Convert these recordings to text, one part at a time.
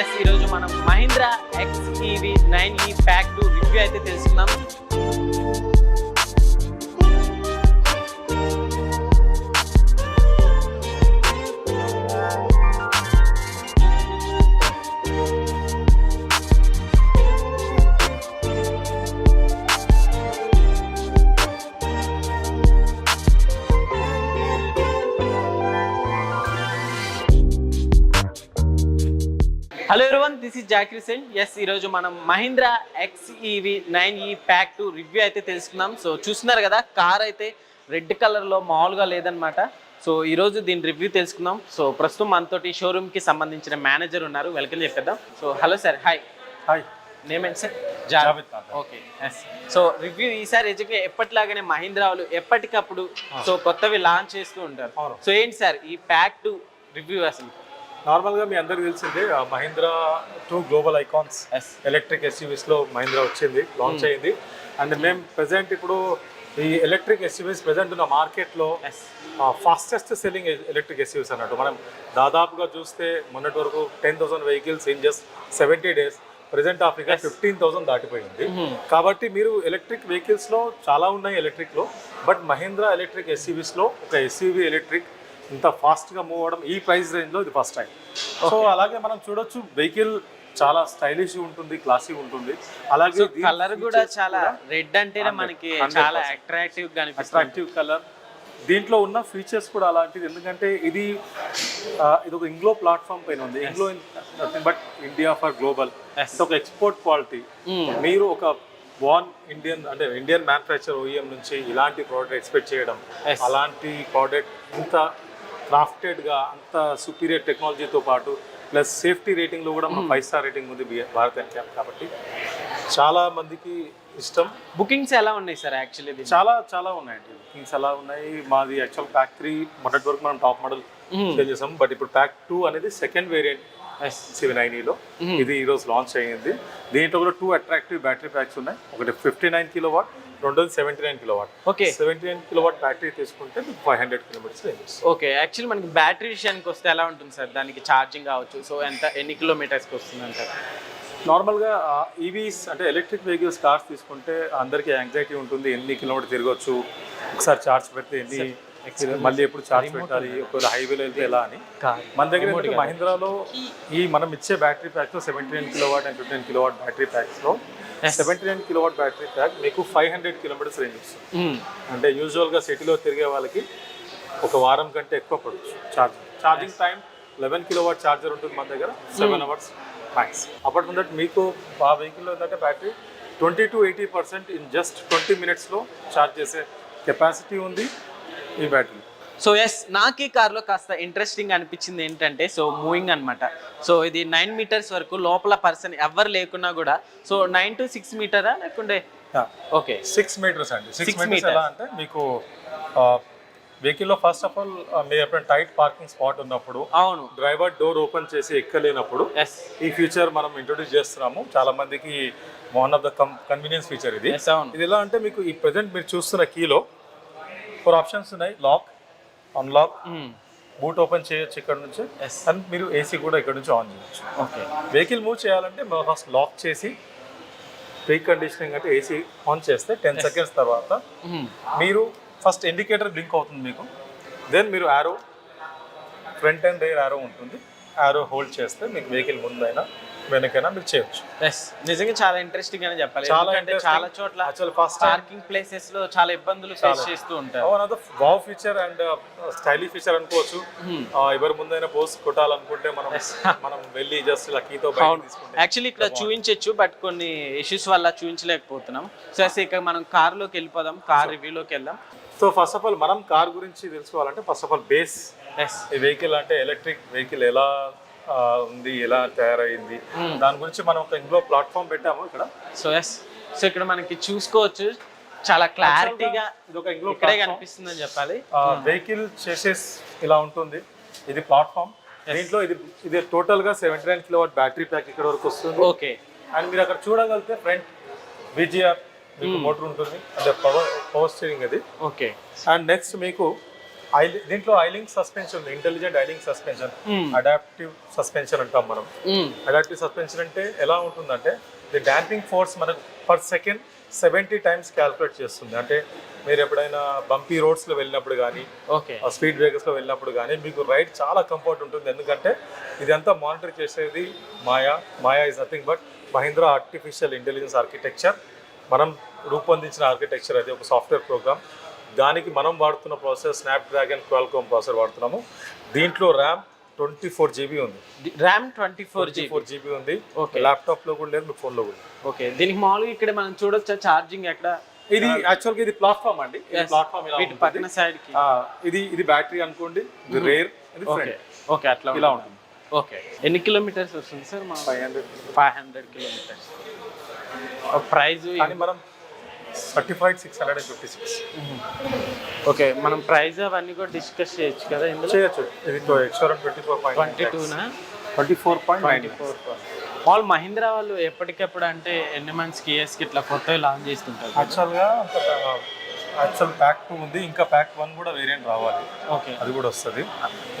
Yes ఈరోజు మనం Mahindra X EV nine e pack two review అయితే తెలుసుకుందాం. Hello everyone this is Zakir Sen yes ఈరోజు మనం Mahindra X EV nine e pack two review అయితే తెలుసుకుందాం. సో చూస్తున్నారు కదా కార్ అయితే రెడ్ కలర్లో మామూలుగా లేదనమాట సో ఈరోజు దీని రివ్యూ తెలుసుకుందాం. సో ప్రస్తుతం మనతోటి షోరూమ్కి సంబంధించిన మేనేజర్ ఉన్నారు. వెల్కమ్ చెప్పేద్దాం. So hello sir hi hi name ఏంటి sir Javed. Okay yes so review ఈసారి ఎజుకే ఎప్పటిలాగానే మహీంద్రా వాళ్ళు ఎప్పటికప్పుడు సో కొత్తవి లాంచ్ చేస్తూ ఉంటారు. సో ఏంటి సార్ ఈ ప్యాక్ టు రివ్యూ అసలు? నార్మల్గా మీ అందరికి తెలిసిందే Mahindra two global icons yes electric ఎస్యూవీస్లో Mahindra వచ్చింది లాంచ్ అయింది. అండ్ మేము ప్రెసెంట్ ఇప్పుడు ఈ ఎలక్ట్రిక్ ఎస్యూవీస్ ప్రెసెంట్ ఉన్న మార్కెట్లో ఫాస్టెస్ట్ సెల్లింగ్ ఎలక్ట్రిక్ ఎస్యూవీస్ అన్నట్టు. మనం దాదాపుగా చూస్తే మొన్నటి వరకు ten thousand vehicles in just seventy days present Africa fifteen thousand దాటిపోయింది. కాబట్టి మీరు ఎలక్ట్రిక్ వెహికల్స్లో చాలా ఉన్నాయి ఎలక్ట్రిక్లో బట్ మహీంద్రా ఎలక్ట్రిక్ ఎస్యూవీస్లో ఒక ఎస్యూవీ ఎలక్ట్రిక్ ఇంత ఫాస్ట్గా మూవ్ అవడం ఈ ప్రైస్ రేంజ్లో ఇది ఫస్ట్ టైం. సో అలాగే మనం చూడొచ్చు వెహికల్ చాలా స్టైలిష్ ఉంటుంది క్లాసీ ఉంటుంది. అలాగే కలర్ కూడా చాలా రెడ్ అంటేనే మనకి 100%. చాలా అట్రాక్టివ్ అట్రాక్టివ్ కలర్ దీంట్లో ఉన్న ఫీచర్స్ కూడా అలాంటిది. ఎందుకంటే ఇది ఇది ఒక ఇంగ్లో ప్లాట్ఫామ్ పైన ఉంది. INGLO but India for global. ఒక ఎక్స్పోర్ట్ క్వాలిటీ Mm. మీరు ఒక బాన్ ఇండియన్ అంటే ఇండియన్ మ్యానుఫ్యాక్చర్ ఓఈఎం నుంచి ఇలాంటి ప్రోడక్ట్ ఎక్స్పెక్ట్ చేయడం. అలాంటి ప్రోడక్ట్ ఇంత క్రాఫ్టెడ్గా అంత సుపీరియర్ టెక్నాలజీతో పాటు ప్లస్ సేఫ్టీ రేటింగ్లో కూడా మన ఫైవ్ స్టార్ రేటింగ్ ఉంది భారత్ ఎన్క్యాప్ కాబట్టి చాలా మందికి ఇష్టం. బుకింగ్స్ ఎలా ఉన్నాయి సార్ యాక్చువల్లీ చాలా చాలా ఉన్నాయండి. బుకింగ్స్ అలా ఉన్నాయి? మాది యాక్చువల్ ప్యాక్ త్రీ మొదటి వరకు మనం టాప్ మోడల్ సేల్ చేసాం బట్ ఇప్పుడు ప్యాక్ టూ అనేది సెకండ్ వేరియంట్ సివి నైన్లో. ఇది ఈ రోజు లాంచ్ అయ్యింది. దీంట్లో కూడా టూ అట్రాక్టివ్ బ్యాటరీ ప్యాక్స్ ఉన్నాయి. ఒకటి ఫిఫ్టీ నైన్ కిలో వాట్ రెండోది seventy nine kilo watt okay seventy nine kilo watt battery తీసుకుంటే మీకు five hundred kilometres range okay actually మనకి బ్యాటరీ విషయానికి వస్తే ఎలా ఉంటుంది సార్? దానికి ఛార్జింగ్ కావచ్చు. సో ఎంత ఎన్ని కిలోమీటర్స్కి వస్తుంది అంటారు? నార్మల్గా ఈవీస్ అంటే ఎలక్ట్రిక్ వెహికల్స్ కార్స్ తీసుకుంటే అందరికీ యాంగ్జైటీ ఉంటుంది. ఎన్ని కిలోమీటర్ తిరగచ్చు? ఒకసారి ఛార్జ్ పెడితే ఎన్ని మళ్ళీ ఎప్పుడు ఛార్జ్ పెట్టాలి? ఒకవేళ హైవేలో వెళ్తే ఎలా అని? మన దగ్గర మహీంద్రాలో ఈ మనం ఇచ్చే battery ప్యాక్లో seventy nine kilo watt and fifteen kilo watt battery ప్యాక్స్లో seventy nine kilo watt battery pack మీకు ఫైవ్ హండ్రెడ్ కిలోమీటర్స్ రేంజ్ వస్తుంది. అంటే యూజువల్గా సిటీలో తిరిగే వాళ్ళకి ఒక వారం కంటే ఎక్కువ పడవచ్చు charging charging time eleven kilo watt charger ఉంటుంది మన దగ్గర సెవెన్ అవర్స్ మ్యాక్స్ అప్పటి ముందట మీకు ఆ వెహికల్లో ఏంటంటే battery twenty to eighty percent in just twenty మినిట్స్లో ఛార్జ్ చేసే కెపాసిటీ ఉంది ఈ బ్యాటరీ సో ఎస్ నాకు ఈ కార్లో కాస్త ఇంట్రెస్టింగ్ అనిపించింది ఏంటంటే సో మూవింగ్ అన్నమాట. సో ఇది నైన్ మీటర్స్ వరకు లోపల పర్సన్ ఎవరు లేకున్నా కూడా సో నైన్ టు సిక్స్ మీటరా లేకుంటే? ఓకే సిక్స్ మీటర్స్ అండి. Six metres. ఎలా అంటే మీకు వెహికల్లో ఫస్ట్ ఆఫ్ ఆల్ మీరు ఎప్పుడైనా టైట్ పార్కింగ్ స్పాట్ ఉన్నప్పుడు అవును. డ్రైవర్ డోర్ ఓపెన్ చేసి ఎక్కలేనప్పుడు ఎస్ ఈ ఫీచర్ మనం ఇంట్రొడ్యూస్ చేస్తున్నాము. చాలా మందికి one of the convenience feature ఇది. ఇది ఎలా అంటే మీకు ఈ ప్రెసెంట్ మీరు చూస్తున్న కీలో ఫోర్ ఆప్షన్స్ ఉన్నాయి. లాక్ అన్లాక్ బూట్ ఓపెన్ చేయొచ్చు ఇక్కడ నుంచి. ఎస్ అండ్ మీరు ఏసీ కూడా ఇక్కడ నుంచి ఆన్ చేయొచ్చు. ఓకే వెహికల్ మూవ్ చేయాలంటే ఫస్ట్ లాక్ చేసి ప్రీ కండిషనింగ్ అంటే ఏసీ ఆన్ చేస్తే టెన్ సెకండ్స్ తర్వాత మీరు ఫస్ట్ ఇండికేటర్ బ్లింక్ అవుతుంది మీకు. దెన్ మీరు arrow front and rear arrow ఉంటుంది. యారో హోల్డ్ చేస్తే మీకు వెహికల్ ముందైనా వెనకైనా మీరు చేయొచ్చు. ఎస్ నిజంగా చాలా ఇంట్రెస్టింగ్ అని చెప్పాలి. చాలా interesting. చాలా చోట్ల యాక్చువల్ ఫస్ట్ పార్కింగ్ ప్లేసెస్లో చాలా ఇబ్బందులు ఫేస్ చేస్తూ ఉంటారు. One of the wow feature and stylish feature అనుకోవచ్చు. ఆ, ఎవరి ముందైనా పోస్ట్ కొట్టాలనుకుంటే మనం మనం వెళ్ళి జస్ట్ ఇలా కీతో తీసుకుంటే యాక్చువల్లీ ఇక్కడ చూపించవచ్చు బట్ కొన్ని ఇష్యూస్ వల్ల చూపించలేకపోతున్నాం. సో అసలు ఇక మనం కార్లోకి వెళ్ళిపోదాం కార్ రివ్యూలోకి వెళ్దాం. సో ఫస్ట్ ఆఫ్ ఆల్ మనం కార్ గురించి తెలుసుకోవాలంటే ఫస్ట్ ఆఫ్ ఆల్ బేస్ ఈ వెహికల్ అంటే ఎలక్ట్రిక్ వెహికల్ ఎలా ఉంది ఎలా తయారైంది. దాని గురించి మనం ఒక ఇంట్లో ప్లాట్ఫామ్ పెట్టాము ఇక్కడ. సో ఎస్ సో ఇక్కడ మనకి చూసుకోవచ్చు. చాలా క్లారిటీగా ఇది ఒక ఇంట్లో ఇక్కడే కనిపిస్తుంది అని చెప్పాలి. వెహికల్ చేసేస్ ఇలా ఉంటుంది. ఇది ప్లాట్ఫామ్. దీంట్లో ఇది ఇది టోటల్గా seventy nine kilo battery pack ఇక్కడ వరకు వస్తుంది. ఓకే అండ్ మీరు అక్కడ చూడగలిగితే ఫ్రంట్ విజిఆర్ మీకు మోటార్ ఉంటుంది. అంటే పవర్ పవర్ స్టీరింగ్ అది. ఓకే అండ్ నెక్స్ట్ మీకు దీంట్లో ఐలింగ్ సస్పెన్షన్ ఉంది ఇంటెలిజెంట్ ఐలింగ్ సస్పెన్షన్. అడాప్టివ్ సస్పెన్షన్ అంటాం మనం. అడాప్టివ్ సస్పెన్షన్ అంటే ఎలా ఉంటుందంటే ది డాంపింగ్ ఫోర్స్ మనకు per second seventy times calculate చేస్తుంది. అంటే మీరు ఎప్పుడైనా బంపీ రోడ్స్లో వెళ్ళినప్పుడు కానీ ఓకే. స్పీడ్ బ్రేకర్స్లో వెళ్ళినప్పుడు కానీ మీకు రైడ్ చాలా కంఫర్ట్ ఉంటుంది. ఎందుకంటే ఇదంతా మానిటర్ చేసేది MAIA. MAIA is nothing but Mahindra artificial intelligence architecture మనం రూపొందించిన ఆర్కిటెక్చర్ అది ఒక సాఫ్ట్వేర్ ప్రోగ్రామ్ దానికి మనం వాడుతున్న process Snapdragon Qualcomm processor వాడుతున్నాము. దీంట్లో ర్యామ్ ట్వంటీ ఫోర్ జీబీ ఉంది. RAM twenty four G four GB ఉంది. Okay. ల్యాప్టాప్లో కూడా లేదు మీ ఫోన్లో కూడా లేదు. ఓకే. దీనికి మామూలుగా ఇక్కడ మనం చూడొచ్చా ఛార్జింగ్ ఎక్కడ? ఇది యాక్చువల్గా ఇది ప్లాట్ఫామ్ అండి. ప్లాట్ఫామ్ వీటి. పక్కన సైడ్కి ఇది ఇది బ్యాటరీ అనుకోండి ఇది రేర్ ఇది ఓకే. అట్లా ఇలా ఉంటుంది. ఓకే. ఎన్ని కిలోమీటర్స్ వస్తుంది సార్ మా five hundred five hundred kilometres price మనం certified six hundred and fifty six okay మనం ప్రైజ్ అవన్నీ కూడా డిస్కస్ చేయొచ్చు కదా ఇందులో? చేయొచ్చు. ఇది twenty four point twenty టూనా? Twenty four point twenty four వాళ్ళు మహీంద్రా వాళ్ళు ఎప్పటికప్పుడు అంటే ఎన్ని మంత్స్కి ఇయర్స్కి ఇట్లా కొత్తవి లాంచ్ చేస్తుంటారు యాక్చువల్గా యాక్చువల్ ప్యాక్ టూ ఉంది. ఇంకా ప్యాక్ వన్ కూడా వేరియంట్ రావాలి. ఓకే అది కూడా వస్తుంది.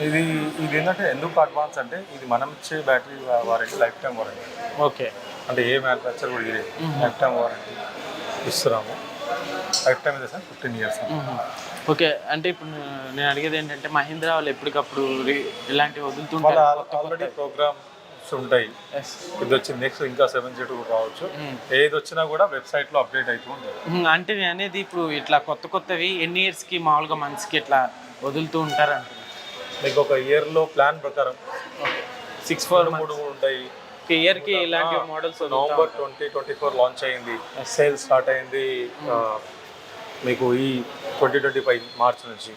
ఇది ఇది ఏంటంటే ఎందుకు అడ్వాన్స్ అంటే ఇది మనం ఇచ్చే battery warranty life time warranty okay అంటే ఏ మ్యానుఫ్యాక్చర్ కూడా ఇది లైఫ్ టైం వారంటీ ఇస్తున్నాము. లైఫ్ టైం ఇదే సార్? ఫిఫ్టీన్ ఇయర్స్ ఓకే అంటే ఇప్పుడు నేను అడిగేది ఏంటంటే మహీంద్రా వాళ్ళు ఎప్పటికప్పుడు ఇలాంటివి వదులుతుంటారు? ఆల్రెడీ ప్రోగ్రామ్స్ ఉంటాయి. ఇది వచ్చింది నెక్స్ట్ ఇంకా సెవెన్ జీటూ రావచ్చు. Mm. ఏది వచ్చినా కూడా వెబ్సైట్లో అప్డేట్ అవుతూ ఉంటుంది. అంటే అనేది ఇప్పుడు ఇట్లా కొత్త కొత్తవి ఎన్ని ఇయర్స్కి మామూలుగా మంత్స్కి ఇట్లా వదులుతూ ఉంటారు అంటున్నారు మీకు ఒక ఇయర్లో ప్లాన్ ప్రకారం సిక్స్ ఫోర్ మూడు ఉంటాయి ఇయర్కి ఇలాంటి models November twenty twenty four launch అయింది. సేల్ స్టార్ట్ అయింది మీకు ఈ ట్వంటీ ట్వంటీ ఫైవ్ మార్చ్ నుంచి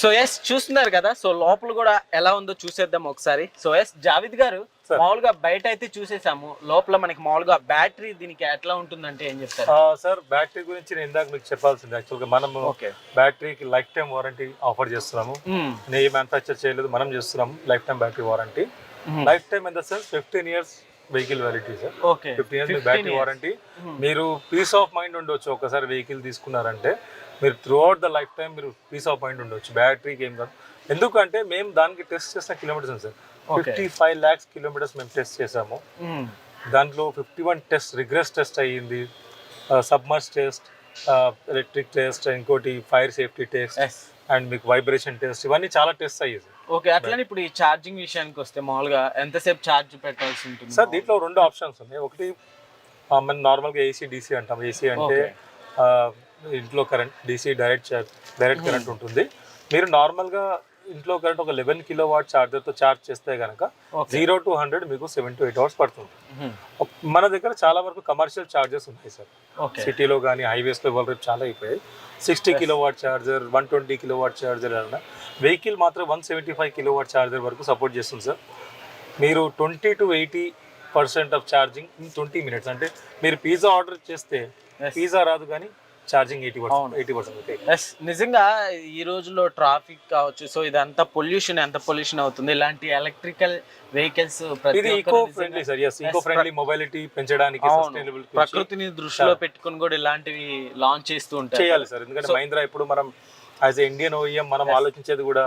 సో ఎస్ చూస్తున్నారు కదా సో లోపల కూడా ఎలా ఉందో చూసేద్దాం ఒకసారి. So yes Javed garu. మామూలుగా బయట అయితే చూసేసాము లోపల మనకి మామూలుగా బ్యాటరీ దీనికి ఎట్లా ఉంటుందంటే ఏం చెప్తారు? సార్ బ్యాటరీ గురించి నేను ఇందాక మీకు చెప్పాల్సింది యాక్చువల్గా మనము ఓకే బ్యాటరీకి లైఫ్ టైం వారంటీ ఆఫర్ చేస్తున్నాము నేను ఏ మ్యానుఫ్యాక్చర్ చేయలేదు మనం చేస్తున్నాము life time battery warranty life time in the sense fifteen years vehicle validity sir okay fifteen years battery warranty మీరు పీస్ ఆఫ్ మైండ్ ఉండొచ్చు ఒకసారి వెహికల్ తీసుకున్నారంటే. మీరు throughout the life time మీరు పీస్ ఆఫ్ మైండ్ ఉండొచ్చు. బ్యాటరీకి ఏం కాదు. ఎందుకంటే మేము దానికి టెస్ట్ చేసిన kilometres sir. Fifty five lakhs kilometres మేము టెస్ట్ చేసాము దాంట్లో fifty one test regress test అయ్యింది సబ్మర్స్ టెస్ట్ ఎలక్ట్రిక్ టెస్ట్ ఇంకోటి ఫైర్ సేఫ్టీ టెస్ట్ అండ్ మీకు వైబ్రేషన్ టెస్ట్ ఇవన్నీ చాలా టెస్ట్ అయ్యేది ఓకే అట్లనే ఇప్పుడు ఈ ఛార్జింగ్ విషయానికి వస్తే మామూలుగా ఎంతసేపు ఛార్జ్ పెట్టాల్సి ఉంటుంది? సార్ దీంట్లో రెండు ఆప్షన్స్ ఉన్నాయి. ఒకటి మనం నార్మల్గా ఏసీ డీసీ అంటాం. ఏసీ అంటే ఇంట్లో current DC direct direct current ఉంటుంది. మీరు నార్మల్గా ఇంట్లో కరెంట్ ఒక లెవెన్ కిలో వాట్ ఛార్జర్తో ఛార్జ్ చేస్తే కనుక. జీరో టు హండ్రెడ్ మీకు సెవెన్ టు ఎయిట్ అవర్స్ పడుతుంది. ఒక- మన దగ్గర చాలా వరకు కమర్షియల్ ఛార్జెస్ ఉన్నాయి సార్. సిటీలో కానీ హైవేస్లో ఇవాళ రేపు చాలా అయిపోయాయి. Sixty kilo watt charger one twenty kilo watt charger అన్న వెహికల్ మాత్రం one seventy five kilo watt charger వరకు సపోర్ట్ చేస్తుంది సార్. మీరు twenty to eighty percent of charging in twenty minutes అంటే మీరు పిజ్జా ఆర్డర్ చేస్తే. పిజ్జా రాదు కానీ charging eighty percent. Eighty percent నిజంగా ఈ రోజుల్లో ట్రాఫిక్ కావచ్చు సో ఇదంతా పొల్యూషన్ ఎంత పొల్యూషన్ అవుతుంది? ఇలాంటి ఎలక్ట్రికల్ వెహికల్స్ ఇది eco friendly sir yes eco friendly mobility పెంచడానికి సస్టైనబుల్ ప్రకృతిని దృష్టిలో పెట్టుకుని కూడా ఇలాంటివి లాంచ్ చేస్తూ ఉంటారు. చేయాలి సార్ ఎందుకంటే మహీంద్రా ఇప్పుడు మనం యాజ్ ఎ ఇండియన్ ఓఈఎం మనం ఆలోచించేది కూడా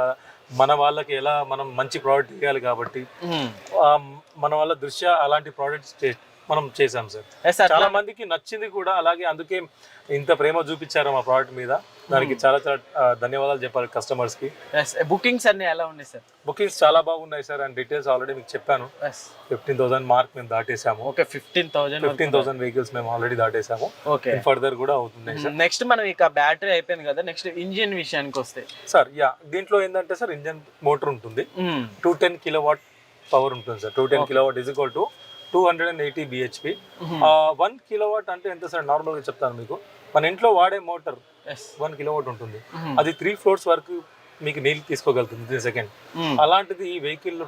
మన వాళ్ళకి ఎలా మనం మంచి ప్రోడక్ట్ ఇవ్వాలి కాబట్టి మ్మ్. ఆ, మన వాళ్ళ దృష్ట్యా అలాంటి ప్రోడక్ట్స్ మనం చేసాం సార్. చాలా మందికి నచ్చింది కూడా అలాగే అందుకే ఇంత ప్రేమ చూపించారు మా ప్రోడక్ట్ మీద. దానికి చాలా చాలా ఆ, ధన్యవాదాలు చెప్పాలి కస్టమర్స్కి. బుకింగ్స్ అన్ని ఎలా ఉన్నాయి సార్ బుకింగ్స్ చాలా బాగున్నాయి సార్ అండ్ డీటెయిల్స్ ఆల్రెడీ మీకు చెప్పాను. ఫిఫ్టీన్ థౌసండ్ మార్క్ మేము దాటేసాము okay fifteen thousand fifteen thousand vehicles మేము ఆల్రెడీ దాటేసాము ఓకే ఫర్దర్ కూడా అవుతున్నాయి సార్ నెక్స్ట్ మనం ఇక బ్యాటరీ అయిపోయింది కదా నెక్స్ట్ ఇంజిన్ విషయానికి వస్తే. సార్ యా దీంట్లో ఏంటంటే సార్ ఇంజన్ మోటార్ ఉంటుంది. Two ten kilo watt power ఉంటుంది sir two ten kilo watt is equal to two hundred and eighty BHP one kilo watt అంటే ఎంత సార్? నార్మల్గా చెప్తాను మీకు. మన ఇంట్లో వాడే మోటార్ వన్ కిలో వాట్ ఉంటుంది. అది త్రీ ఫ్లోర్స్ వరకు మీకు నీళ్ళు తీసుకోగలుగుతుంది విత్ సెకండ్. అలాంటిది ఈ vehicle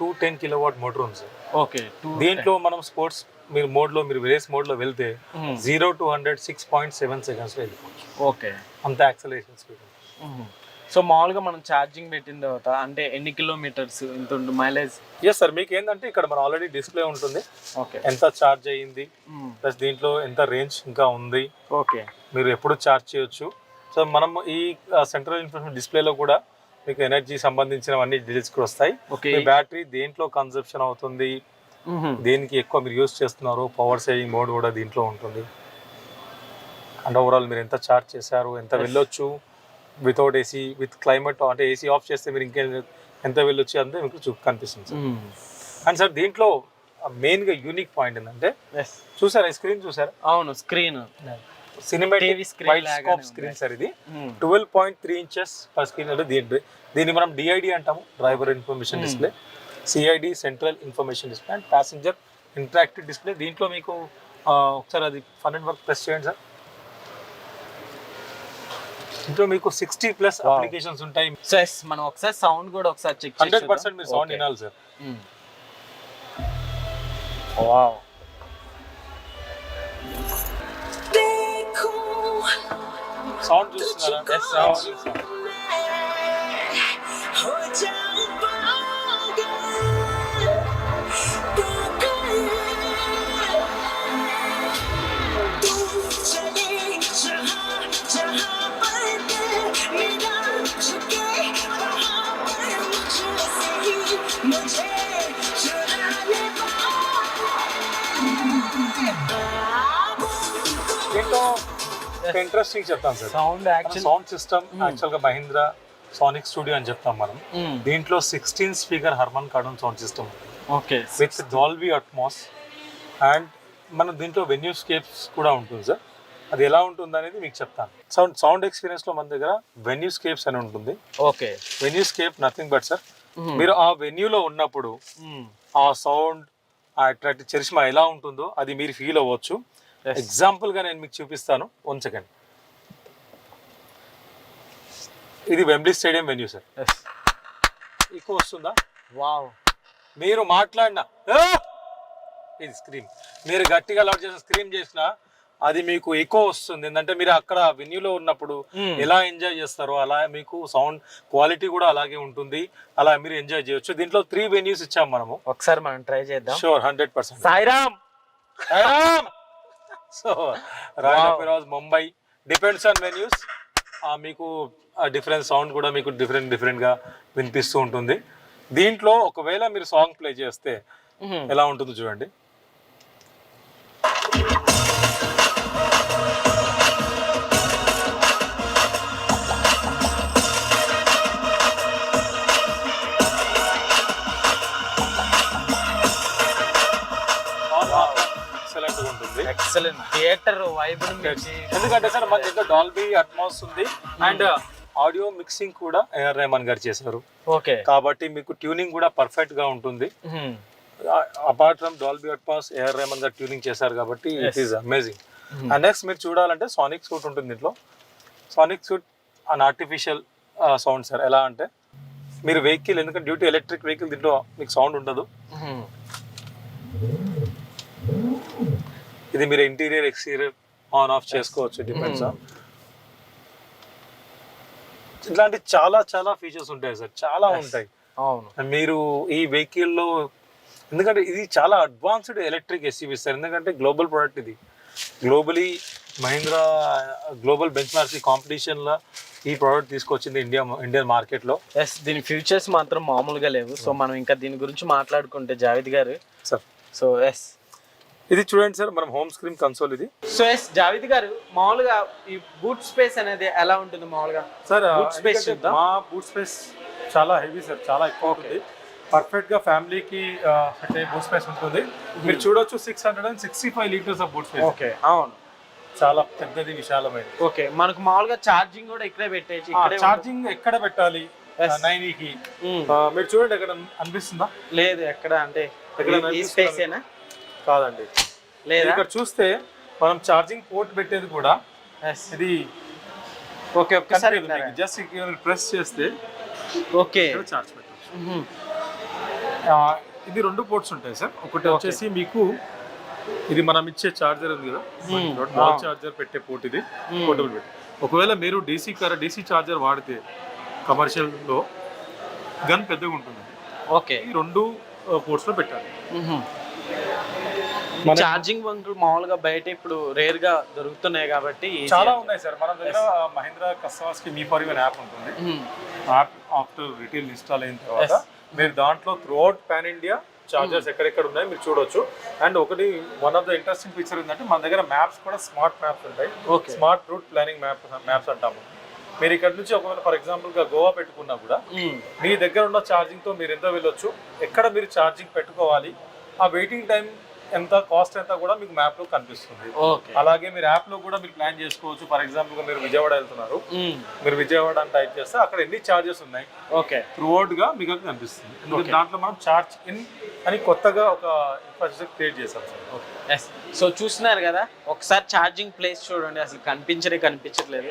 two ten kilo watt motor ఉంది సార్. ఓకే దీంట్లో మనం స్పోర్ట్స్ మీరు మోడ్లో మీరు రేస్ మోడ్లో వెళ్తే మ్మ్. Zero to hundred six point seven సెకండ్స్లో వెళ్ళిపోవచ్చు. ఓకే. అంత యాక్సలేషన్ స్పీడ్ సో మామూలుగా మనం ఛార్జింగ్ పెట్టిన తర్వాత అంటే ఎన్ని కిలోమీటర్స్ ఇంత ఉంటుంది మైలేజ్? ఎస్ సార్ మీకు ఏంటంటే ఇక్కడ మన ఆల్రెడీ డిస్ప్లే ఉంటుంది. ఓకే ఎంత ఛార్జ్ అయ్యింది ప్లస్ దీంట్లో ఎంత రేంజ్ ఇంకా ఉంది. ఓకే మీరు ఎప్పుడు ఛార్జ్ చేయొచ్చు. సో మనం ఈ సెంట్రల్ ఇన్ఫర్మేషన్ డిస్ప్లేలో కూడా మీకు ఎనర్జీ సంబంధించినవన్నీ డీటెయిల్స్ కూడా వస్తాయి. ఓకే మీ బ్యాటరీ దేంట్లో కన్సెప్షన్ అవుతుంది? దేనికి ఎక్కువ మీరు యూస్ చేస్తున్నారు పవర్ సేవింగ్ మోడ్ కూడా దీంట్లో ఉంటుంది. అండ్ ఓవరాల్ మీరు ఎంత చార్జ్ చేశారు ఎంత వెళ్ళొచ్చు? వితౌట్ ఏసీ విత్ క్లైమేట్ అంటే ఏసీ ఆఫ్ చేస్తే మీరు ఇంకే ఎంత వెళ్ళొచ్చు అంతే మీకు చూ కనిపిస్తుంది సార్. అండ్ సార్ దీంట్లో మెయిన్గా యూనిక్ పాయింట్ ఏంటంటే చూసారా స్క్రీన్ చూసారా? అవును స్క్రీన్ సినిమాటిక్. స్క్రీన్ సార్ ఇది. Twelve point three inches per screen అంటే దీని దీన్ని మనం డిఐడి అంటాము driver information Hmm. Display CID central information display and passenger interactive display దీంట్లో మీకు ఒకసారి అది ఫన్ అండ్ వర్క్ ప్రెస్ చేయండి సార్. దీంట్లో మీకు సిక్స్టీ ప్లస్ Wow. అప్లికేషన్స్ ఉంటాయి. సో ఎస్ మనం ఒకసారి సౌండ్ కూడా ఒకసారి చెక్ హండ్రెడ్ పర్సెంట్ మీరు సౌండ్ వినాలి సార్ వావ్ సౌండ్ చూస్తున్నారా? Yes, sound. దీంట్లో ఇంట్రెస్టింగ్ చెప్తాను సార్. సౌండ్ సౌండ్ సిస్టమ్ యాక్చువల్గా మహీంద్రా సానిక్ స్టూడియో అని చెప్తాం మనం. దీంట్లో sixteen speaker Harman Kardon sound system okay with Dolby Atmos and మనం దీంట్లో వెన్యూ స్కేప్స్ కూడా ఉంటుంది సార్. అది ఎలా ఉంటుంది అనేది మీకు చెప్తాను. సౌండ్ సౌండ్ ఎక్స్పీరియన్స్లో మన దగ్గర వెన్యూ స్కేప్స్ అని ఉంటుంది. Okay venue scape nothing but sir మీరు ఆ వెన్యూలో ఉన్నప్పుడు ఆ సౌండ్ ఆ అట్రాక్టివ్ చరిష్మా ఎలా ఉంటుందో అది మీరు ఫీల్ అవ్వచ్చు. ఎగ్జాంపుల్గా నేను మీకు చూపిస్తాను. వన్ సెకండ్ ఇది వెంబ్లీ స్టేడియం వెన్యూ సార్ ఎక్కువ వస్తుందా? వావ్ మీరు మాట్లాడిన! ఇది స్క్రీన్ మీరు గట్టిగా లౌడ్ చేసిన స్క్రీన్ చేసిన అది మీకు ఎక్కువ వస్తుంది. ఏంటంటే మీరు అక్కడ వెన్యూలో ఉన్నప్పుడు Hmm. ఎలా ఎంజాయ్ చేస్తారో అలా మీకు సౌండ్ క్వాలిటీ కూడా అలాగే ఉంటుంది. అలా మీరు ఎంజాయ్ చేయొచ్చు. దీంట్లో త్రీ వెన్యూస్ ఇచ్చాం మనము. ఒకసారి మనం ట్రై చేద్దాం. Sure hundred percent Sairam! So royal Mumbai. Depends on venues మీకు డిఫరెంట్ సౌండ్ కూడా మీకు డిఫరెంట్ డిఫరెంట్గా వినిపిస్తూ ఉంటుంది. దీంట్లో ఒకవేళ మీరు సాంగ్ ప్లే చేస్తే ఎలా ఉంటుందో చూడండి. ఎక్సలెంట్. థియేటర్ వైబ్ ఎందుకంటే సార్ మన దగ్గర డాల్బీ అట్మాస్ ఉంది. అండ్ ఆడియో మిక్సింగ్ కూడా ఏఆర్ రెహమాన్ గారు చేశారు. ఓకే. కాబట్టి మీకు ట్యూనింగ్ కూడా పర్ఫెక్ట్గా ఉంటుంది apart from Dolby Atmos AR Rahman garu tuning చేశారు కాబట్టి it is amazing and next మీరు చూడాలంటే సానిక్ సూట్ ఉంటుంది దీంట్లో sonic suit an artificial sound sir ఎలా అంటే మీరు వెహికల్ ఎందుకంటే డ్యూటీ ఎలక్ట్రిక్ వెహికల్ దీంట్లో మీకు సౌండ్ ఉండదు. ఇది మీరు ఇంటీరియర్ ఎక్స్టీరియర్ ఆన్ ఆఫ్ చేసుకోవచ్చు డిపెండ్స్ ఆన్. ఇట్లాంటి చాలా చాలా ఫీచర్స్ ఉంటాయి సార్. చాలా ఉంటాయి. అవును. మీరు ఈ vehicle లో ఎందుకంటే ఇది చాలా అడ్వాన్స్డ్ ఎలక్ట్రిక్ ఎస్యూవీ సార్. ఎందుకంటే గ్లోబల్ ప్రోడక్ట్ ఇది. Globally Mahindra global benchmarks కాంపిటీషన్లో ఈ ప్రోడక్ట్ తీసుకొచ్చింది ఇండియా ఇండియన్ మార్కెట్లో. ఎస్ దీని ఫ్యూచర్స్ మాత్రం మామూలుగా లేవు. సో మనం ఇంకా దీని గురించి మాట్లాడుకుంటే జావేద్ గారు. సార్. సో ఎస్ ఇది చూడండి సార్ మనం హోమ్ స్క్రీన్ కన్సోల్ ఇది. సో ఎస్ జావేద్ గారు మామూలుగా ఈ బూట్ స్పేస్ అనేది ఎలా ఉంటుంది మామూలుగా? సార్ space చూద్దాం. మా బూట్ స్పేస్ చాలా హెవీ సార్ చాలా ఎక్కువ ఉంటుంది. పర్ఫెక్ట్గా ఫ్యామిలీకి అంటే బూట్ స్పేస్ ఉంటుంది. మీరు చూడొచ్చు six hundred and sixty five litres of boot space okay అవును. చాలా పెద్దది విశాలమైనది. ఓకే మనకు మామూలుగా ఛార్జింగ్ కూడా ఇక్కడే పెట్టేసి ఛార్జింగ్ ఎక్కడ పెట్టాలి? Yes. నైన్కి ఉమ్. మీరు చూడండి ఎక్కడ అనిపిస్తుందా? లేదు ఎక్కడ అంటే ఈ-? స్పేస్ కాదండి. లేదా? ఇక్కడ చూస్తే మనం ఛార్జింగ్ పోర్ట్ పెట్టేది కూడా. ఇది ఓకే ఒక్కసారి జస్ట్ ప్రెస్ చేస్తే ఓకే. ఛార్జ్ పెట్టచ్చు. ఇది రెండు పోర్ట్స్ ఉంటాయి సార్. ఒకటి వచ్చేసి మీకు ఇది మనం ఇచ్చే చార్జర్ ఉంది కదా. వాల్ చార్జర్ పెట్టే పోర్ట్ ఇది. పోర్టబుల్ పెట్టి. ఒకవేళ మీరు డీసీ కర డీసీ చార్జర్ వాడితే కమర్షియల్లో గన్ పెద్దగా ఉంటుంది. ఓకే. ఈ రెండు పోర్ట్స్లో పెట్టాలి. ఛార్జింగ్ బంకులు మామూలుగా బయట ఇప్పుడు రేర్గా దొరుకుతున్నాయి కాబట్టి. చాలా ఉన్నాయి సార్. మన దగ్గర మహీంద్రా కస్టమర్స్కి మీ ఫర్ యువర్ యాప్ ఉంటుంది. యాప్ ఆఫ్టర్ రిటైల్ ఇన్స్టాల్ అయిన తర్వాత మీరు దాంట్లో త్రూఅవుట్ పాన్ ఇండియా చార్జర్స్ ఎక్కడెక్కడ ఉన్నాయో మీరు చూడొచ్చు. అండ్ ఒకటి one of the interesting feature ఏంటంటే మన దగ్గర మ్యాప్స్ కూడా స్మార్ట్ మ్యాప్స్ ఉంటాయి. Smart route planning map maps అంటాము. మీరు ఇక్కడ నుంచి ఒకవేళ ఫర్ ఎగ్జాంపుల్గా గోవా పెట్టుకున్నా కూడా Hmm. మీ దగ్గర ఉన్న ఛార్జింగ్తో మీరు ఎంత వెళ్ళొచ్చు? ఎక్కడ మీరు ఛార్జింగ్ పెట్టుకోవాలి? ఆ వెయిటింగ్ టైం ఎంత కాస్ట్ ఎంత కూడా మీకు మ్యాప్లో కనిపిస్తుంది. అలాగే మీరు యాప్లో కూడా మీరు ప్లాన్ చేసుకోవచ్చు. ఫర్ ఎగ్జాంపుల్ మీరు విజయవాడ వెళ్తున్నారు. మీరు విజయవాడ అని టైప్ చేస్తే అక్కడ ఎన్ని చార్జెస్ ఉన్నాయి? ఓకే. త్రూఅవుట్గా మీకు కనిపిస్తుంది. దాంట్లో మనం చార్జ్ ఇన్ అని కొత్తగా ఒక ఇన్ఫ్రాస్ట్రక్చర్ క్రియేట్ చేసాం సార్ ఎస్ సో చూస్తున్నారు కదా? ఒకసారి ఛార్జింగ్ ప్లేస్ చూడండి. అసలు కనిపించనే కనిపించట్లేదు.